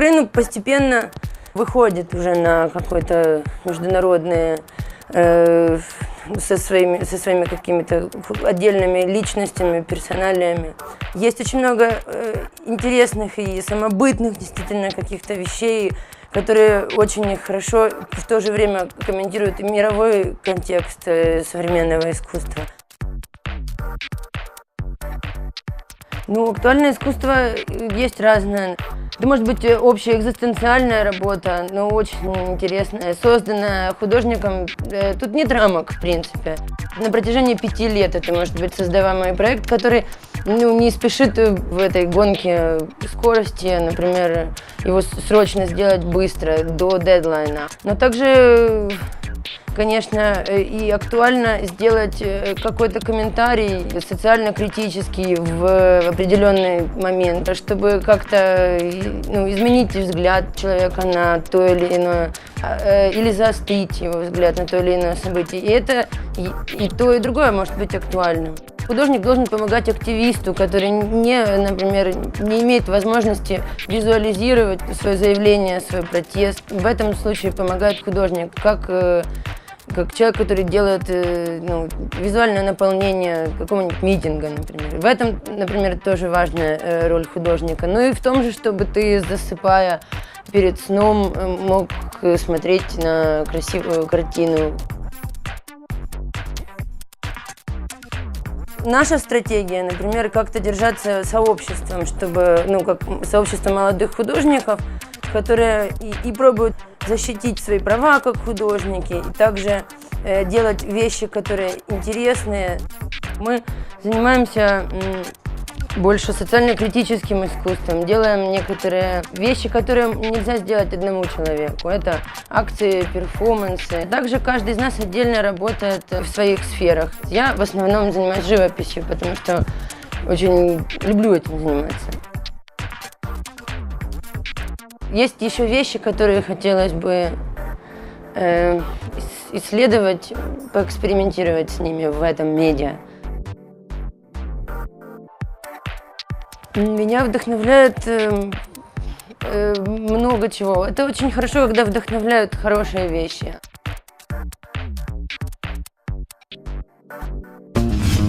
Украина постепенно выходит уже на какой-то международные э, со своими, со своими какими-то отдельными личностями, персоналиями. Есть очень много э, интересных и самобытных действительно каких-то вещей, которые очень хорошо в то же время комментируют и мировой контекст э, современного искусства. Ну, актуальное искусство есть разное. Это может быть общая экзистенциальная работа, но очень интересная, созданная художником. Э, тут нет рамок, в принципе. На протяжении пяти лет это может быть создаваемый проект, который ну, не спешит в этой гонке скорости, например, его срочно сделать быстро, до дедлайна. Но также конечно, э, и актуально сделать э, какой-то комментарий социально-критический в определенный момент, чтобы как-то ну, изменить взгляд человека на то или иное, а, э, или заострить его взгляд на то или иное событие. И это и, и то, и другое может быть актуальным. Художник должен помогать активисту, который не, например, не имеет возможности визуализировать свое заявление, свой протест. В этом случае помогает художник, как как человек, который делает э, ну, визуальное наполнение какого-нибудь митинга, например. В этом, например, тоже важная э, роль художника. Ну и в том же, чтобы ты, засыпая перед сном, э, мог смотреть на красивую картину. Наша стратегия, например, как-то держаться сообществом, чтобы, ну, как сообщество молодых художников, которые и, и пробуют защитить свои права как художники, и также э, делать вещи, которые интересные. Мы занимаемся больше социально-критическим искусством, делаем некоторые вещи, которые нельзя сделать одному человеку. Это акции, перформансы. Также каждый из нас отдельно работает в своих сферах. Я в основном занимаюсь живописью, потому что очень люблю этим заниматься. Есть еще вещи, которые хотелось бы э, исследовать, поэкспериментировать с ними в этом медиа. Меня вдохновляет э, э, много чего. Это очень хорошо, когда вдохновляют хорошие вещи.